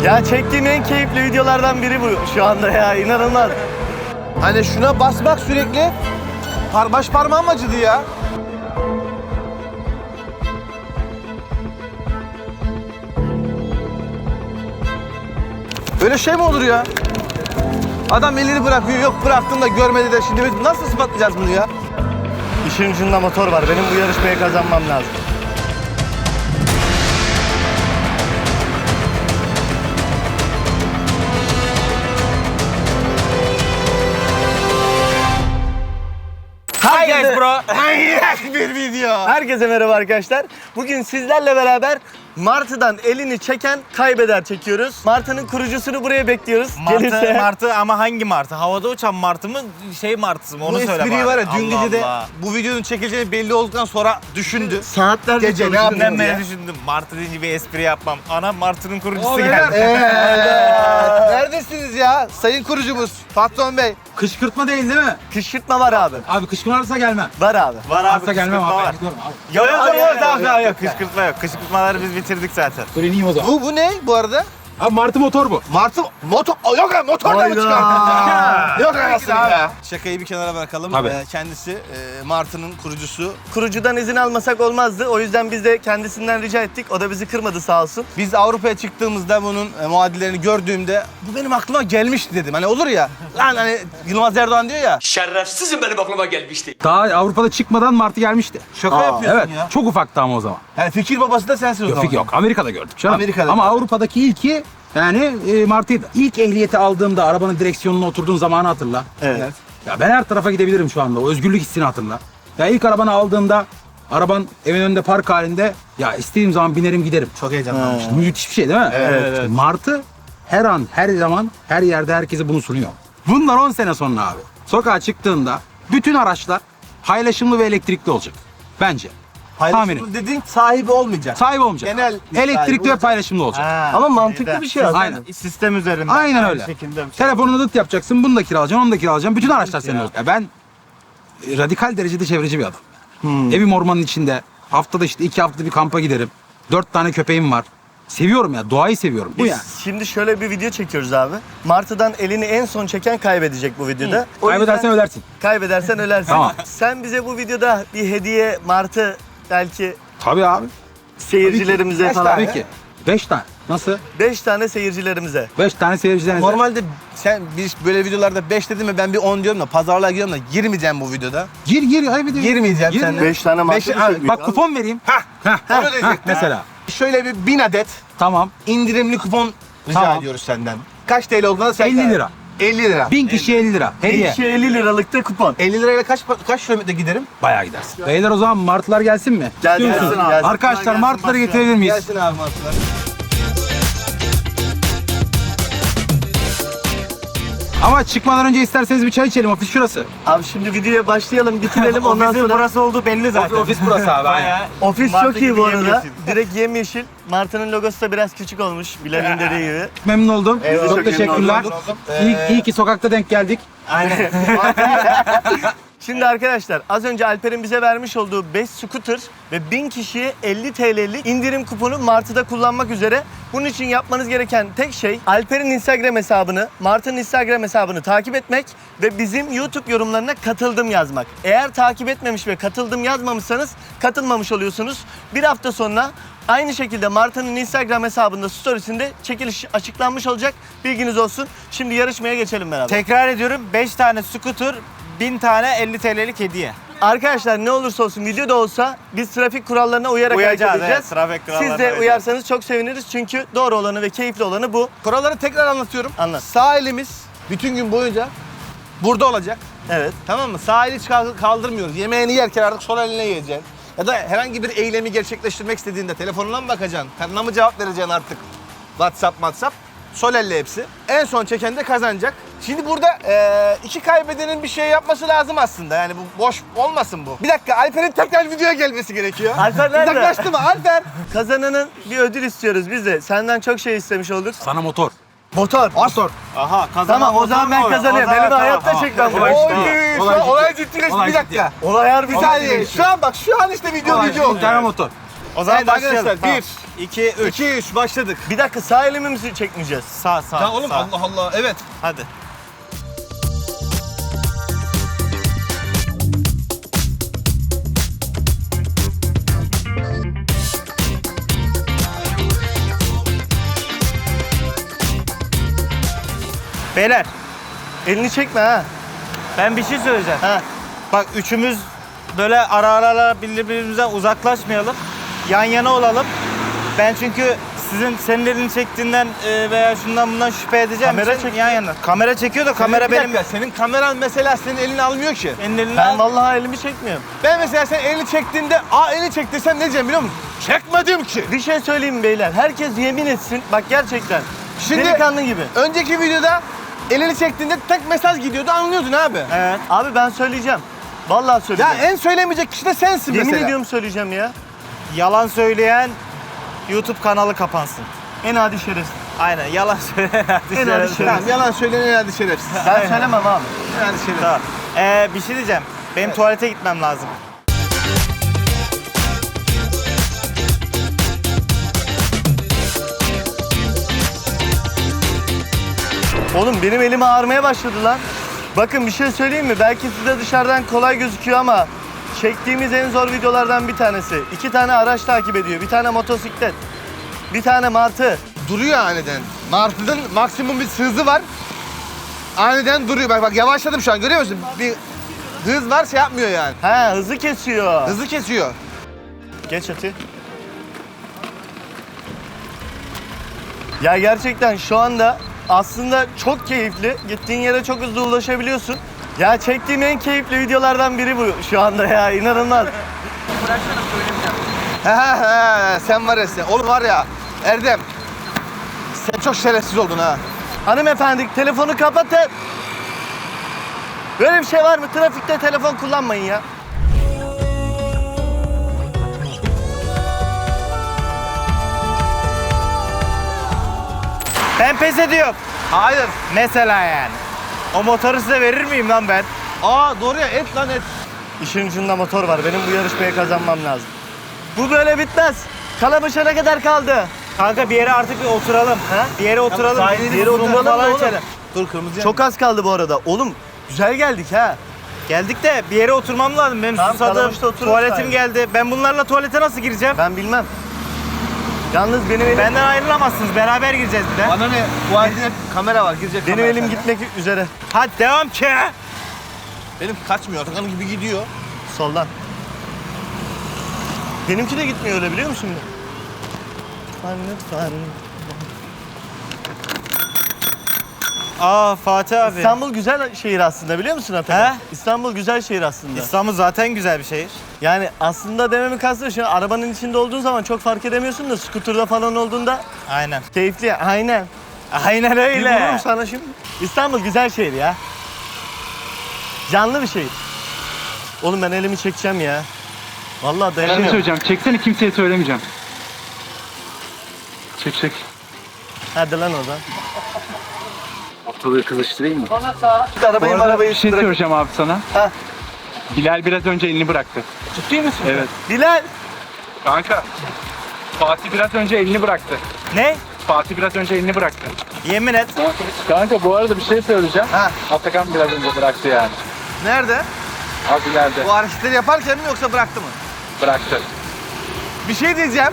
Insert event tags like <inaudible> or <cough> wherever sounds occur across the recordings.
Ya çektiğim en keyifli videolardan biri bu şu anda ya inanılmaz. Hani şuna basmak sürekli par baş parmağım acıdı ya. Böyle şey mi olur ya? Adam elini bırakıyor, yok bıraktım da görmedi de şimdi biz nasıl ispatlayacağız bunu ya? İşin ucunda motor var. Benim bu yarışmayı kazanmam lazım. Manyak bir video. Herkese merhaba arkadaşlar. Bugün sizlerle beraber Martı'dan elini çeken kaybeder çekiyoruz. Martı'nın kurucusunu buraya bekliyoruz. Martı, Gelirse martı ama hangi martı? Havada uçan martı mı, şey martısı mı? Onu Bu söyle espriyi bana. var ya dün Allah gece de Allah. bu videonun çekileceği belli olduktan sonra düşündü. saatlerce Gece ne çalışıyoruz yapayım Ben ya. beri düşündüm. Martı deyince bir espri yapmam. Ana martının kurucusu geldi. Evet. <laughs> Neredesiniz ya sayın kurucumuz patron bey? Kışkırtma değil değil mi? Kışkırtma var abi. Abi kışkırtma varsa gelmem. Var abi. Var abi Varsa gelmem kışkırtma abi. var. ben gidiyorum abi. Yok yok tamam tamam yok. Kışkırtma yok. Kışkırtmaları biz bitirdik zaten. Dur ineyim o zaman. Bu, bu ne bu arada? Abi martı motor bu. Martı motor Aa, yok ya motor da mı çıkardın? <laughs> yok anasını ya. Şakayı bir kenara bırakalım. Tabii. Ee, kendisi e, Martı'nın kurucusu. Kurucudan izin almasak olmazdı. O yüzden biz de kendisinden rica ettik. O da bizi kırmadı sağ olsun. Biz Avrupa'ya çıktığımızda bunun e, muadillerini gördüğümde bu benim aklıma gelmişti dedim. Hani olur ya. Lan hani Yılmaz Erdoğan diyor ya. Şerefsizim benim aklıma gelmişti. Daha Avrupa'da çıkmadan martı gelmişti. Şaka yapıyorsun Evet. ya. Çok ufaktı ama o zaman. Yani fikir babası da sensin o Yok, zaman. fikir yok. Amerika'da gördük canım. Amerika'da. Ama Avrupa'daki ilki yani e, martıydı. İlk ehliyeti aldığımda arabanın direksiyonuna oturduğun zamanı hatırla. Evet. Ya ben her tarafa gidebilirim şu anda. O özgürlük hissini hatırla. Ya ilk arabanı aldığında araban evin önünde park halinde ya istediğim zaman binerim giderim. Çok heyecanlanmıştım. Müthiş bir şey değil mi? Evet. Martı her an, her zaman, her yerde herkese bunu sunuyor. Bundan 10 sene sonra abi. Sokağa çıktığında bütün araçlar paylaşımlı ve elektrikli olacak. Bence. Paylaşımlı Tahminim. dediğin sahibi olmayacak. Sahibi olmayacak. Genel sahibi elektrikli ve olacak. paylaşımlı olacak. Ama mantıklı bir şey aslında. Aynen. Sistem üzerinde. Aynen Aynı öyle. şekilde bir şey. Telefonunu dıt yapacaksın, bunu da kiralayacaksın, onu da kiralayacaksın. Bütün araçlar senin olacak. Ya ben e, radikal derecede çevreci bir adam. Hmm. Evim ormanın içinde. Haftada işte iki haftada bir kampa giderim. Dört tane köpeğim var. Seviyorum ya, doğayı seviyorum. Bu Biz yani. şimdi şöyle bir video çekiyoruz abi. Martı'dan elini en son çeken kaybedecek bu videoda. O Kaybedersen ölersin. Kaybedersen ölersin. Tamam. Sen bize bu videoda bir hediye Martı belki Tabii abi. seyircilerimize Kaç falan. Tabii ki. Beş tane. Nasıl? 5 tane seyircilerimize. Beş tane seyircilerinize. Normalde sen biz böyle videolarda 5 dedin mi ben bir 10 diyorum da pazarlığa gidiyorum da girmeyeceğim bu videoda. Gir gir. Ayıp ediyorum. Girmeyeceğim Gir seninle. ya. 5 tane Beş- bir şey abi, büyük Bak kupon vereyim. Hah, Heh, onu. <laughs> Mesela. Şöyle bir 1000 adet Tamam. indirimli kupon rica Tamam. ediyoruz senden. Kaç TL olduğuna da sen 50 karar. lira. 50 lira. Bin kişiye 50 lira. Hediye. Ekşi 50 liralık da kupon. 50 lirayla kaç kaç kilometre giderim? Bayağı gidersin. Beyler o zaman martılar gelsin mi? Gelsin, gelsin, gelsin. Arkadaşlar Gelsin, martıları başlayalım. getirebilir miyiz? Gelsin abi martılar. Ama çıkmadan önce isterseniz bir çay içelim. Ofis şurası. Abi şimdi videoya başlayalım, bitirelim <laughs> ondan sonra. burası oldu belli zaten. Ofis burası abi. <laughs> aynen. Ofis Martı çok iyi gibi bu arada. yemyeşil. <laughs> Direkt yemyeşil. Martı'nın logosu da biraz küçük olmuş. Bilal'in dediği gibi. Memnun oldum. Çok memnun teşekkürler. oldum. İyi, iyi ki sokakta denk geldik. Aynen. Şimdi arkadaşlar az önce Alper'in bize vermiş olduğu 5 scooter ve 1000 kişiye 50 TL'lik indirim kuponu Martı'da kullanmak üzere. Bunun için yapmanız gereken tek şey Alper'in Instagram hesabını, Martı'nın Instagram hesabını takip etmek ve bizim YouTube yorumlarına katıldım yazmak. Eğer takip etmemiş ve katıldım yazmamışsanız katılmamış oluyorsunuz. Bir hafta sonra aynı şekilde Martı'nın Instagram hesabında storiesinde çekiliş açıklanmış olacak. Bilginiz olsun. Şimdi yarışmaya geçelim beraber. Tekrar ediyorum 5 tane scooter, 1000 tane 50 TL'lik hediye. Arkadaşlar ne olursa olsun video da olsa biz trafik kurallarına uyarak Uyacağız, hareket edeceğiz. evet, trafik kurallarına Siz de uyacağız. uyarsanız çok seviniriz çünkü doğru olanı ve keyifli olanı bu. Kuralları tekrar anlatıyorum. Anlat. Sağ elimiz bütün gün boyunca burada olacak. Evet. Tamam mı? Sağ eli kaldır- kaldırmıyoruz. Yemeğini yerken artık sol eline yiyeceksin. Ya da herhangi bir eylemi gerçekleştirmek istediğinde telefonuna mı bakacaksın? Karına mı cevap vereceksin artık? WhatsApp, WhatsApp. Sol elle hepsi. En son çeken de kazanacak. Şimdi burada eee, iki kaybedenin bir şey yapması lazım aslında. Yani bu boş olmasın bu. Bir dakika Alper'in tekrar videoya gelmesi gerekiyor. Alper nerede? Uzaklaştı mı Alper? <laughs> Kazananın bir ödül istiyoruz biz de. Senden çok şey istemiş olduk. Sana motor. Motor. Astor. Aha kazanan Tamam o zaman ben motor kazanıyorum. O zaman Beni de tamam. hayatta çekmem bu Olay ciddi. Oy, şu Olay an ciddi. olay ciddileşti. Olay Bir dakika. Olay harbi Bir saniye. Şu an bak şu an işte video video Bir oldu. tane motor. O zaman Evet başlayalım. arkadaşlar, Tamam. bir, 2, 3. 2 3 başladık. Bir dakika sağ elimizi çekmeyeceğiz. Sağ sağ. Ya oğlum sağ. Allah Allah. Evet. Hadi. Beyler Elini çekme ha. ben bir şey söyleyeceğim. Ha. Bak üçümüz böyle ara ara birbirimizden uzaklaşmayalım. Yan yana olalım. Ben çünkü sizin senin elini çektiğinden e, veya şundan bundan şüphe edeceğim Kamera için çekiyor. yan yana. Kamera çekiyor da kamera bir benim dakika, senin kameran mesela senin elini almıyor ki. senin elini Ben al. vallahi elimi çekmiyorum. Ben mesela sen elini çektiğinde, aa elini çektiysem ne diyeceğim biliyor musun? Çekmedim ki. Bir şey söyleyeyim mi beyler. Herkes yemin etsin. Bak gerçekten. Şimdi- Delikanlı gibi. Önceki videoda elini çektiğinde tek mesaj gidiyordu anlıyordun abi. Evet. Abi ben söyleyeceğim. Vallahi Ya söyleyeceğim. en söylemeyecek kişi de sensin Yemin mesela. ediyorum söyleyeceğim ya. Yalan söyleyen YouTube kanalı kapansın. En adi şerefsiz. Aynen yalan <laughs> söyleyen hadi En şerefsiz. hadi. Tamam yalan söyleyen herhalde şerefsiz. Ben söylemem abi. Herhalde şerefsiz. Tamam. Ee, bir şey diyeceğim. Benim tuvalete gitmem lazım. Oğlum benim elim ağrımaya başladı lan. Bakın bir şey söyleyeyim mi? Belki size dışarıdan kolay gözüküyor ama çektiğimiz en zor videolardan bir tanesi. İki tane araç takip ediyor. Bir tane motosiklet. Bir tane martı. Duruyor aniden. Martı'nın maksimum bir hızı var. Aniden duruyor. Bak bak yavaşladım şu an görüyor musun? Bir hız var şey yapmıyor yani. He hızı kesiyor. Hızı kesiyor. Geç Ati. Ya gerçekten şu anda aslında çok keyifli. Gittiğin yere çok hızlı ulaşabiliyorsun. Ya çektiğim en keyifli videolardan biri bu şu anda ya inanılmaz. He he he sen var ya sen. Oğlum var ya Erdem. Sen çok şerefsiz oldun ha. Hanımefendi telefonu kapatın. Böyle bir şey var mı? Trafikte telefon kullanmayın ya. Ben pes ediyorum. Hayır. Mesela yani. O motoru size verir miyim lan ben? Aa doğru ya et lan et. İşin ucunda motor var. Benim bu yarışmayı kazanmam lazım. Bu böyle bitmez. Kalamışa ne kadar kaldı? Kanka bir yere artık bir oturalım. Ha? Bir yere oturalım. sahilde bir yere oturalım falan içelim. Dur kırmızı Çok az kaldı bu arada. Oğlum güzel geldik ha. Geldik de bir yere oturmam lazım. Benim Tamam, susadım. Otururuz Tuvaletim sahilde. geldi. Ben bunlarla tuvalete nasıl gireceğim? Ben bilmem. Yalnız benim elim, Benden ayrılamazsınız. Beraber gireceğiz bir de. Bana ne? Bu halde kamera var girecek benim kamera elim sende. gitmek üzere. Hadi devam ki. Benim kaçmıyor. Atakan gibi gidiyor. Soldan. Benimki de gitmiyor öyle biliyor musun? Lütfen lütfen. Aa Fatih abi. İstanbul güzel şehir aslında biliyor musun Atakan? He? İstanbul güzel şehir aslında. İstanbul zaten güzel bir şehir. Yani aslında dememin kastı şu arabanın içinde olduğun zaman çok fark edemiyorsun da skuterda falan olduğunda Aynen. keyifli. Aynen. Aynen Bir öyle. vururum sana şimdi. İstanbul güzel şehir ya. Canlı bir şehir. Oğlum ben elimi çekeceğim ya. Vallahi Bir şey dayanamıyorum. söyleyeceğim. Çeksene kimseye söylemeyeceğim. Çek çek. Hadi lan oradan. Ortalığı kızıştırayım mı? Arabayı arabayı Bir şey soracağım abi sana. Ha. Bilal biraz önce elini bıraktı. Ciddi misin? Evet. Bilal. Kanka. Fatih biraz önce elini bıraktı. Ne? Fatih biraz önce elini bıraktı. Yemin et. Kanka bu arada bir şey söyleyeceğim. Ha. Atakan biraz önce bıraktı yani. Nerede? Az ileride. Bu hareketleri yaparken mi yoksa bıraktı mı? Bıraktı. Bir şey diyeceğim.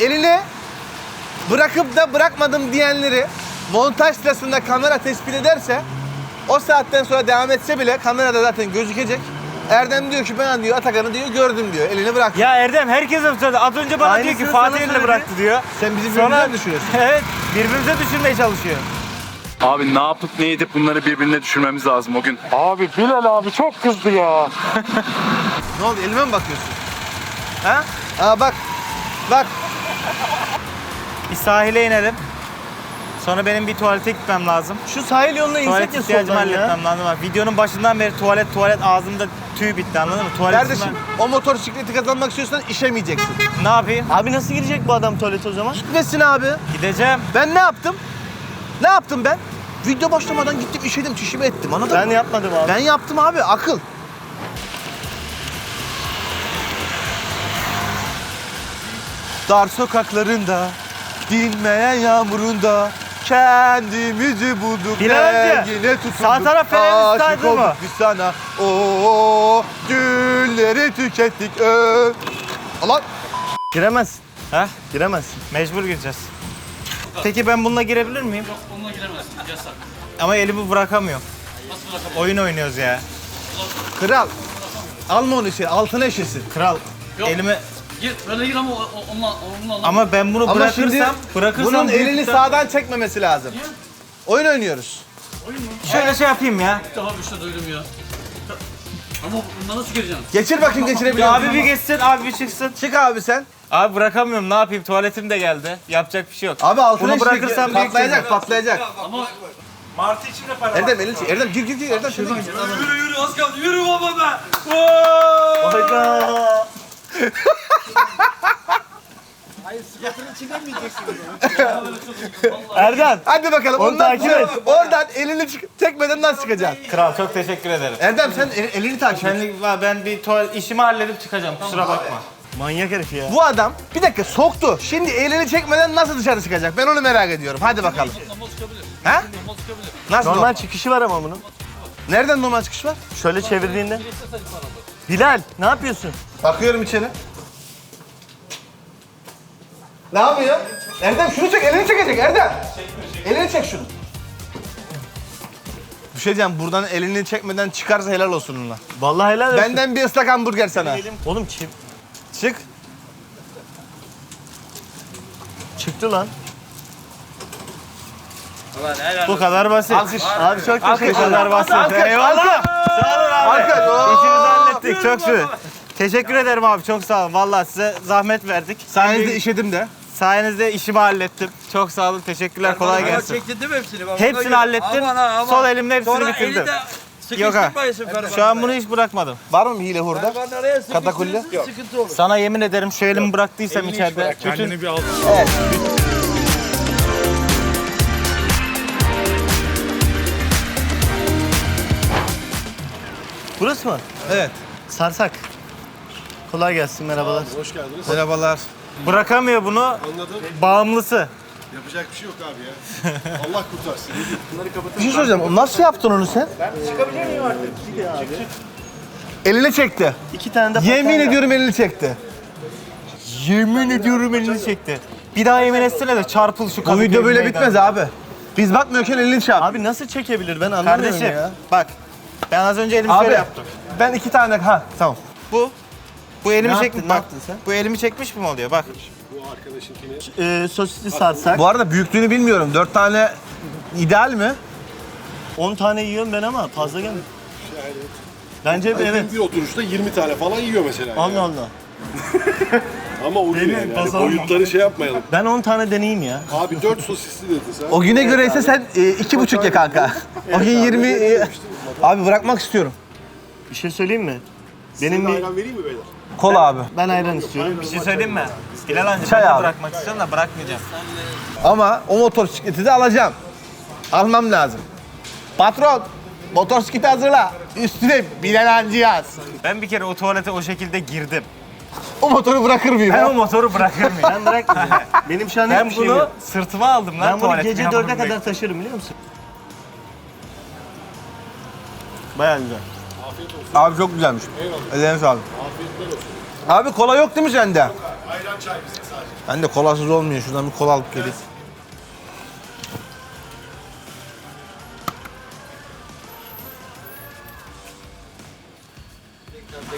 <laughs> Eline bırakıp da bırakmadım diyenleri montaj sırasında kamera tespit ederse o saatten sonra devam etse bile kamerada zaten gözükecek. Erdem diyor ki ben diyor Atakan'ı diyor gördüm diyor. Elini bıraktı. Ya Erdem herkese söyledi. Az önce bana Aynısını diyor ki sana Fatih elini söyledi. bıraktı diyor. Sen bizim Sonra birbirimize mi düşürüyorsun? evet birbirimize düşürmeye çalışıyor. Abi ne yapıp ne edip bunları birbirine düşürmemiz lazım o gün. Abi Bilal abi çok kızdı ya. <laughs> Ne oldu elime mi bakıyorsun? Ha? Aa bak. Bak. Bir sahile inelim. Sonra benim bir tuvalete gitmem lazım. Şu sahil yoluna insek Tuvalet ya ihtiyacımı soldan ya. halletmem lazım. Videonun başından beri tuvalet tuvalet ağzımda tüy bitti anladın mı? Tuvalet Kardeşim o motosikleti kazanmak istiyorsan işemeyeceksin. Ne yapayım? Abi nasıl girecek bu adam tuvalete o zaman? Gitmesin abi. Gideceğim. Ben ne yaptım? Ne yaptım ben? Video başlamadan gittim işedim çişimi ettim anladın Ben mı? yapmadım abi. Ben yaptım abi akıl. Dar sokaklarında, dinmeyen yağmurunda kendimizi bulduk. Bilal amca, yine tutunduk. sağ taraf Fener'in Aşık olduk biz sana. Oo, günleri tükettik. Ö. Lan Giremezsin. Ha? Giremezsin. Mecbur gireceğiz. Peki ben bununla girebilir miyim? Yok onunla giremezsin. Yasak. Ama elimi bırakamıyorum. Nasıl bırakamıyorum? Oyun oynuyoruz ya. kral. Alma onu içeri, altına eşesin. Kral elimi Gir, böyle gir ama o- o- onunla, onunla ama ben bunu Ama bırakırsam şimdi bırakırsam bunun büyük elini ihtimal- sağdan çekmemesi lazım. Oyun oynuyoruz. şöyle şey yapayım ya. ilk defa bir şey duydum ya. Ama bundan nasıl gireceksin? Geçir bakayım geçirebiliyor musun? abi bir geçsin, abi bir çıksın. Çık abi sen. Abi bırakamıyorum. Ne yapayım? Tuvaletim de geldi. Yapacak bir şey yok. Abi altına Bunu bırakırsam büyük patlayacak, patlayacak. Martı için de para Erdem elini çek. Erdem gir gir gir. Erdem şuradan gir. Yürü yürü az kaldı yürü baba be. Hayda. Erdem. Hadi bakalım. Onu Ondan takip et. Oradan elini çık- çekmeden nasıl çıkacaksın? Kral çok teşekkür ederim. Erdem sen el- elini takip et. Ben, ben bir tuvalet işimi halledip çıkacağım. Kusura bakma. Manyak herif ya. Bu adam bir dakika soktu. Şimdi elini çekmeden nasıl dışarı çıkacak? Ben onu merak ediyorum. Hadi bakalım. Normal çıkabilir. Ha? Normal çıkabilir. Nasıl? Normal çıkışı var ama bunun. Nereden normal çıkış var? Şöyle çevirdiğinde. Bilal ne yapıyorsun? Bakıyorum içeri. Ne yapıyor? Erdem şunu çek, elini çekecek Erdem. Elini çek şunu. Bir şey diyeceğim, buradan elini çekmeden çıkarsa helal olsun onunla. Vallahi helal olsun. Benden bir ıslak hamburger sana. Oğlum çim. Çık. Çıktı lan. Bu kadar basit. Alkış. Abi çok Bu teşekkür kadar ederim. basit. Alkış, Eyvallah. Sağ olun abi. Alkış. Oo. İşimizi hallettik. Çok şükür. Teşekkür ederim abi. Çok sağ olun. Vallahi size zahmet verdik. Sayenizde işedim de. Sayenizde işimi hallettim. Çok sağ olun. Teşekkürler. Kolay gelsin. Çektin değil mi hepsini? Bak, Hepsini gör. hallettim. Aman ha, aman. Sol elimle hepsini Sonra bitirdim. eli de Yok ha. sıkıştırmayasın. Şu an bunu hiç bırakmadım. Var mı bir hile hurda? Ferman araya Katakulli? sıkıştırırsa Sıkıntı olur. Sana yemin ederim şu elimi bıraktıysam içeride. Bütün Burası mı? Evet. Sarsak. Kolay gelsin merhabalar. Merhabalar. Bırakamıyor bunu. Bağımlısı. Yapacak bir şey yok abi ya. Allah kurtarsın. Bir şey soracağım. Nasıl yaptın onu sen? Elini çekti. İki tane de Yemin ediyorum elini çekti. Yemin ediyorum elini çekti. Bir daha yemin etsene de çarpıl şu Bu video böyle bitmez abi. Biz bakmıyorken elini çarp. Abi nasıl çekebilir ben anlamıyorum Kardeşim ya. bak ben az önce elimi Abi şöyle yaptım. ben iki tane ha tamam. Bu bu elimi Ne çekmiş yaptın, ne yaptın sen? Bu elimi çekmiş mi oluyor bak. Ee, sosisli sarsak. Bu arada büyüklüğünü bilmiyorum. Dört tane ideal mi? 10 tane yiyorum ben ama fazla gelmiyor. Bence evet. Bir oturuşta 20 tane falan yiyor mesela. Allah ya. Allah. <laughs> Ama Benim yani. yani. Boyutları şey yapmayalım. Ben 10 tane deneyeyim ya. Abi 4 sosisli dedin sen. O güne göre ise sen e, iki buçuk ye kanka. O gün 20... e, abi bırakmak istiyorum. Bir şey söyleyeyim mi? Benim Benim bir, vereyim mi beyler? Kola abi. ben ayran istiyorum. Bir şey söyleyeyim mi? Hilal amca Çay ben de al. bırakmak istiyorum da bırakmayacağım. Ama o motosikleti de alacağım. Almam lazım. Patron, motosikleti hazırla. Üstüne Bilal yaz. Ben bir kere o tuvalete o şekilde girdim. O motoru bırakır mıyım? Ben o motoru bırakır mıyım? Ben bırakmayacağım. <laughs> Benim şu an ben hiçbir şeyim bunu yok. sırtıma aldım lan Ben bunu gece yapamam 4'e kadar taşırım biliyor musun? Baya güzel. Abi çok güzelmiş. Ellerine sağlık. Abi kola yok değil mi sende? Ayran çay bizim sadece. Ben de kolasız olmuyor. Şuradan bir kola alıp geleyim.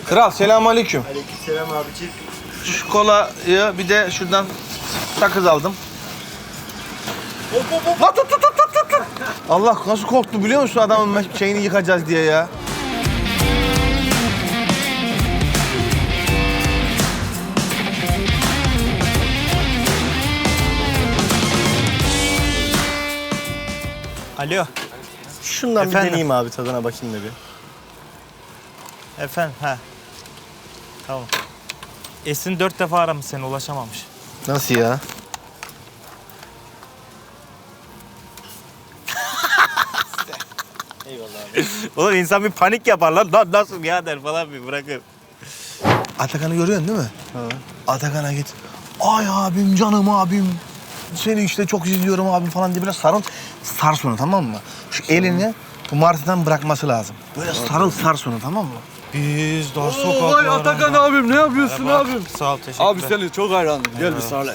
Kral selamünaleyküm. Selam abiciğim. Şu kolayı bir de şuradan sakız aldım. Lan tut tut tut tut tut, tut. Allah nasıl korktu biliyor musun adamın şeyini yıkacağız diye ya. Alo. Şundan Efendim? bir deneyeyim abi tadına bakayım da bir. Efendim ha. Tamam. Esin dört defa aramış seni ulaşamamış. Nasıl ya? <laughs> Oğlum insan bir panik yapar lan. Lan nasıl ya der falan bir bırakır. Atakan'ı görüyorsun değil mi? Atakan'a git. Ay abim, canım abim. Seni işte çok izliyorum abim falan diye biraz sarıl. Sar sonra tamam mı? Şu elini bu martıdan bırakması lazım. Böyle sarıl sar sonra tamam mı? Biz dar sokaklarda. Atakan abim ne yapıyorsun abim? Sağ ol teşekkür Abi seni çok hayranım. Gel bir sarıl.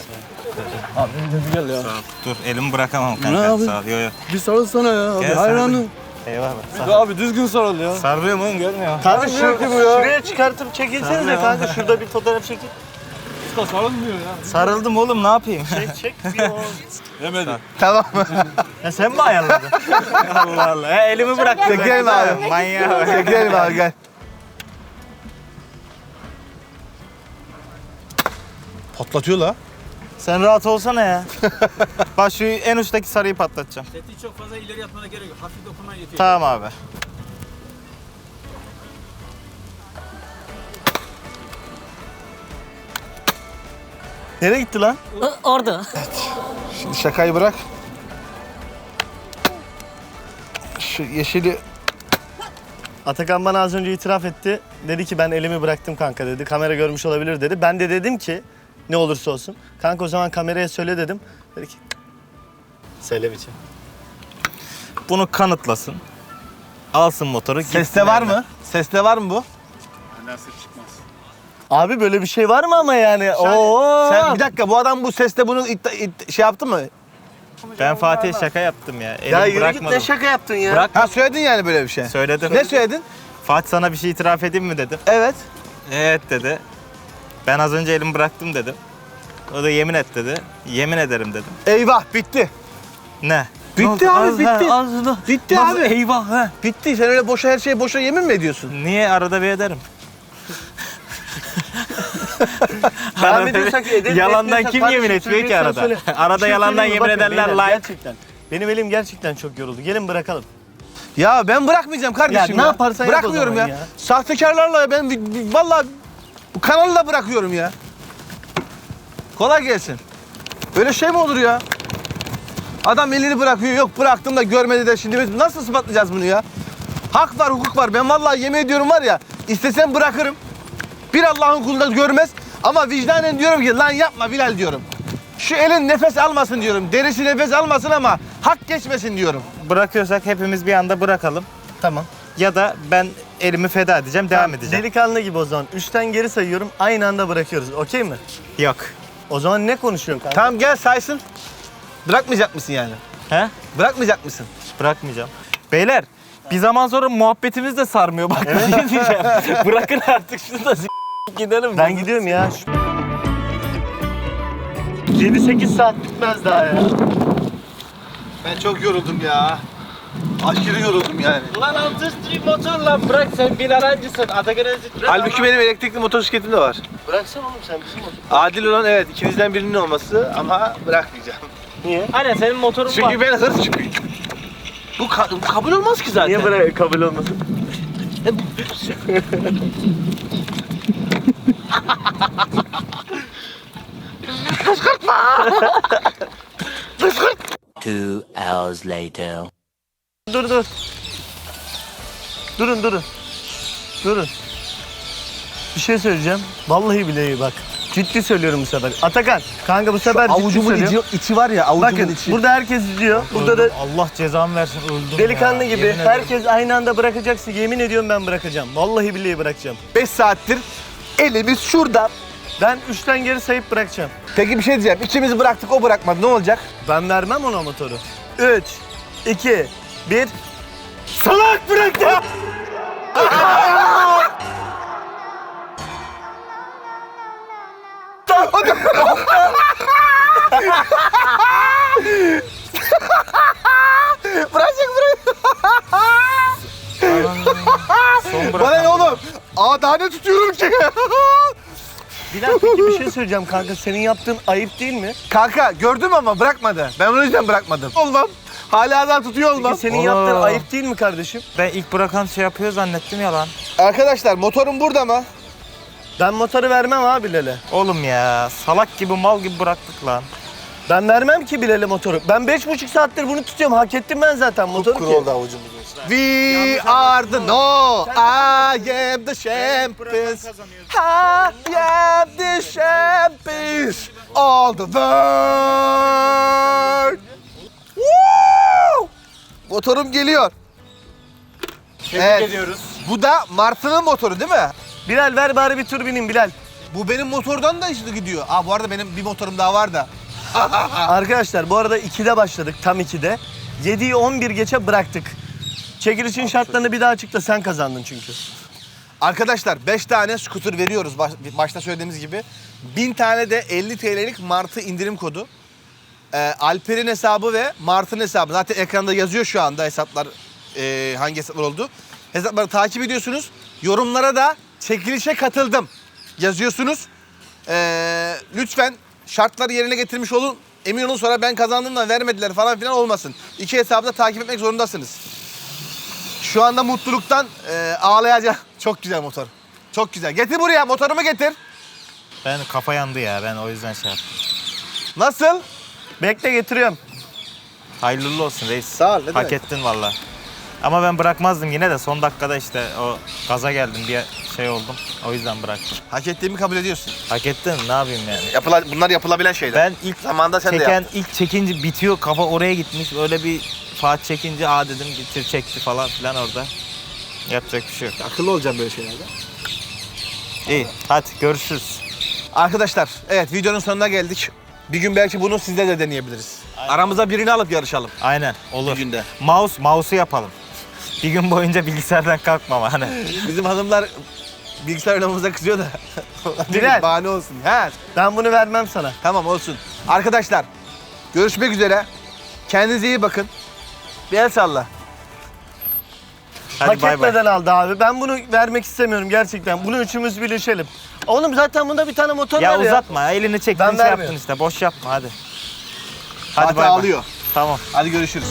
Gel ya. Dur elimi bırakamam Ne kanka. yapayım? Sağ ol. Yo yo. Bir sarıl sana ya. Abi Gel hayranım. Eyvallah. Ya Abi düzgün sarıl ya. Sarılıyorum oğlum görmüyor. Kanka şu, Sarılmıyor ki bu ya. şuraya çıkartıp çekilsenize kanka. Şurada bir fotoğraf çekin. Usta sarılmıyor ya. Sarıldım oğlum ne yapayım? Çek çek. Bir o- Yemedi. Tamam? Ya sen mi ayarladın? <laughs> Allah Allah. Ya, elimi bıraktım. Çekelim abi. Manyağı. Çekelim abi gel. Patlatıyor la. Sen rahat olsana ya. Bak şu en uçtaki sarıyı patlatacağım. Seti çok fazla ileri atmana gerek yok. Hafif dokunman yetiyor. Tamam abi. Nereye gitti lan? Orada. Şimdi şakayı bırak. Şu yeşili Atakan bana az önce itiraf etti. Dedi ki ben elimi bıraktım kanka dedi. Kamera görmüş olabilir dedi. Ben de dedim ki ne olursa olsun. Kanka o zaman kameraya söyle dedim. Dedi ki söylemeyeceğim. Bunu kanıtlasın. Alsın motoru. gitsin Seste var evine. mı? Seste var mı bu? Abi böyle bir şey var mı ama yani? Oo. Sen bir dakika bu adam bu seste bunu iddia- id- şey yaptı mı? Ben Fatih'e şaka yaptım ya. Elimi ya yürü git bırakmadım. ne şaka yaptın ya? Bırak. Ha söyledin yani böyle bir şey. Söyledim. Ne söyledin? Fatih sana bir şey itiraf edeyim mi dedim. Evet. Evet dedi. Ben az önce elimi bıraktım dedim. O da yemin et dedi. Yemin ederim dedim. Eyvah bitti. Ne? Bitti abi Az- bitti. Bitti abi. Eyvah ha. Bitti. Sen öyle boşa her şeye boşa yemin mi ediyorsun? Niye arada bir ederim? <laughs> Devam ediyorsak edelim. Yalandan etmiyorsak kim kardeşim yemin etmiyor ki söylüyorsan arada? söyle. Arada şey yalandan söyleyeyim mi? yemin Bakın edenler beyler, like. Gerçekten. Benim elim gerçekten çok yoruldu. Gelin bırakalım. Ya ben bırakmayacağım kardeşim Ya ne yaparsan yap o Bırakmıyorum zaman ya. ya. Sahtekarlarla ben vi- vi- vallahi bu kanalı da bırakıyorum ya. Kolay gelsin. Öyle şey mi olur ya? Adam elini bırakıyor. Yok bıraktım da görmedi de şimdi biz nasıl ispatlayacağız bunu ya? Hak var, hukuk var. Ben vallahi yemin ediyorum var ya, istesem bırakırım. Bir Allah'ın kulu da görmez. Ama vicdanen diyorum ki lan yapma Bilal diyorum. Şu elin nefes almasın diyorum. Derisi nefes almasın ama hak geçmesin diyorum. Bırakıyorsak hepimiz bir anda bırakalım. Tamam. Ya da ben elimi feda edeceğim, devam edeceğim. Delikanlı gibi o zaman. Üçten geri sayıyorum. Aynı anda bırakıyoruz. Okey mi? Yok. O zaman ne konuşuyorsun kanka? Tamam gel saysın. Bırakmayacak mısın yani? He? Bırakmayacak mısın? Bırakmayacağım. Beyler bir zaman sonra muhabbetimiz de sarmıyor bak şey <laughs> diyeceğim. Bırakın artık şunu da s- <laughs> gidelim. Ben gidiyorum ya. 7-8 saat bitmez daha ya. Ben çok yoruldum ya. Aşırı yoruldum yani. Ulan altı street motor lan bırak sen bir arancısın. Atakan Özit bırak. Halbuki benim elektrikli motosikletim de var. Bıraksana oğlum sen bizim olsun. Adil olan evet ikinizden birinin olması ama bırakmayacağım. Niye? Hani senin motorun var. Çünkü ben hırs çıkıyor. Bu, ka- bu kabul olmaz ki zaten. Niye bırak kabul olmasın? Two hours later. Dur dur. Durun durun. Durun. Bir şey söyleyeceğim. Vallahi billahi bak. Ciddi söylüyorum bu sefer. Atakan, kanka bu sefer ciddi Avucumun söylüyorum. içi, içi var ya avucumun Bakın içi. burada herkes izliyor. Burada da Allah cezamı versin öldüm delikanlı ya. gibi Yemin ederim. herkes aynı anda bırakacaksa yemin ediyorum ben bırakacağım. Vallahi billahi bırakacağım. 5 saattir elimiz şurada. Ben üçten geri sayıp bırakacağım. Peki bir şey diyeceğim. İkimizi bıraktık o bırakmadı ne olacak? Ben vermem ona motoru. 3, 2, 1. Salak bıraktı! <laughs> Bırakacak bırak. Son. Bana ne oğlum? Aa daha ne tutuyorum ki? <laughs> Bir dakika peki bir şey söyleyeceğim kanka. Senin yaptığın ayıp değil mi? Kanka gördüm ama bırakmadı. Ben o yüzden bırakmadım. Olmam. Hala daha tutuyor olmam. Peki senin Oo. yaptığın ayıp değil mi kardeşim? Ben ilk bırakan şey yapıyor zannettim ya lan. Arkadaşlar motorum burada mı? Ben motoru vermem abi Bilal'e. Oğlum ya salak gibi mal gibi bıraktık lan. Ben vermem ki Bilal'e motoru. Ben beş buçuk saattir bunu tutuyorum. Hak ettim ben zaten motoru ki. We are the no, I am the champions. I am the champions. all the world. Woo! Motorum geliyor. Tebrik Evet. ediyoruz. Bu da Martı'nın motoru değil mi? Bilal ver bari bir tur bineyim Bilal. Bu benim motordan da işte gidiyor. Aa bu arada benim bir motorum daha var da. Arkadaşlar bu arada 2'de başladık tam 2'de. 7'yi 11 geçe bıraktık. Çekilişin şartlarını bir daha açıkla sen kazandın çünkü. Arkadaşlar 5 tane scooter veriyoruz baş- başta söylediğimiz gibi. 1000 tane de 50 TL'lik Martı indirim kodu. Ee, Alper'in hesabı ve Mart'ın hesabı. Zaten ekranda yazıyor şu anda hesaplar e, hangi hesaplar oldu. Hesapları takip ediyorsunuz. Yorumlara da çekilişe katıldım yazıyorsunuz. Ee, lütfen şartları yerine getirmiş olun. Emin olun sonra ben kazandım da vermediler falan filan olmasın. İki hesabı da takip etmek zorundasınız. Şu anda mutluluktan e, ağlayacağım. <laughs> Çok güzel motor. Çok güzel. Getir buraya motorumu getir. Ben kafa yandı ya ben o yüzden şey yaptım. Nasıl? Bekle getiriyorum. Hayırlı olsun reis. Sağ ol, ne Hak demek. ettin valla. Ama ben bırakmazdım yine de son dakikada işte o gaza geldim bir şey oldum. O yüzden bıraktım. Hak ettiğimi kabul ediyorsun. Hak ettin ne yapayım yani. Yapıla, bunlar yapılabilen şeyler. Ben ilk Zamanda sen de çeken yaptın. ilk çekince bitiyor kafa oraya gitmiş. Öyle bir Fatih çekince aa dedim getir çekti falan filan orada. Yapacak bir şey yok. Akıllı olacağım böyle şeylerde. İyi hadi görüşürüz. Arkadaşlar evet videonun sonuna geldik. Bir gün belki bunu sizde de deneyebiliriz. Aramıza birini alıp yarışalım. Aynen olur. Bir günde. Mouse, mouse'u yapalım. <laughs> Bir gün boyunca bilgisayardan kalkmam hani. Bizim hanımlar bilgisayar oynamamıza kızıyor da. <laughs> Bilal. Bahane olsun. He. Ben bunu vermem sana. Tamam olsun. Arkadaşlar görüşmek üzere. Kendinize iyi bakın. Bir el salla. Hadi Hak bay bay. etmeden aldı abi. Ben bunu vermek istemiyorum gerçekten. Bunu üçümüz birleşelim. Oğlum zaten bunda bir tane motor Ya var ya. uzatma elini çektin Ben şey vermiyorum. yaptın işte boş yapma hadi. Fatih bay bay. ağlıyor. Tamam. Hadi görüşürüz.